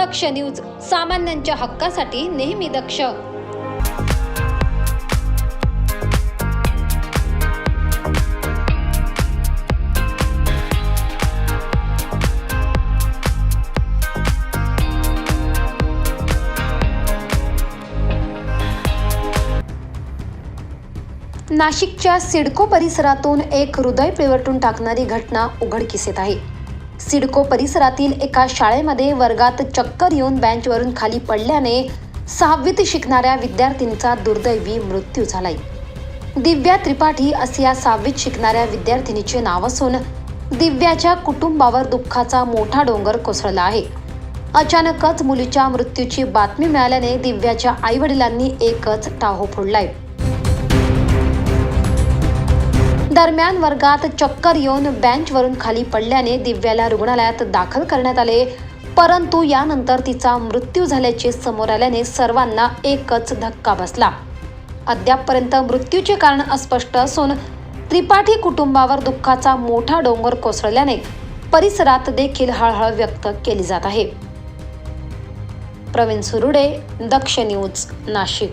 दक्ष news सामान्यांच्या हक्कासाठी नेहमी दक्ष. नाशिकच्या सिडको परिसरातून एक हृदय पिळवटून टाकणारी घटना उघडकीस येत आहे. सिडको परिसरातील एका शाळेमध्ये वर्गात चक्कर येऊन बेंचवरून खाली पडल्याने सहावीत शिकणाऱ्या विद्यार्थिनीचा दुर्दैवी मृत्यू झालाय. दिव्या त्रिपाठी असे या सहावीत शिकणाऱ्या विद्यार्थिनीचे नाव असून दिव्याच्या कुटुंबावर दुःखाचा मोठा डोंगर कोसळला आहे. अचानकच मुलीच्या मृत्यूची बातमी मिळाल्याने दिव्याच्या आईवडिलांनी एकच टाहो फोडलाय. दरम्यान वर्गात चक्कर येऊन बेंचवरून खाली पडल्याने दिव्याला रुग्णालयात दाखल करण्यात आले. परंतु यानंतर तिचा मृत्यू झाल्याचे समोर आल्याने सर्वांना एकच धक्का बसला. अद्यापपर्यंत मृत्यूचे कारण अस्पष्ट असून त्रिपाठी कुटुंबावर दुःखाचा मोठा डोंगर कोसळल्याने परिसरात देखील हळहळ व्यक्त केली जात आहे. प्रवीण सुरुडे दक्ष न्यूज नाशिक.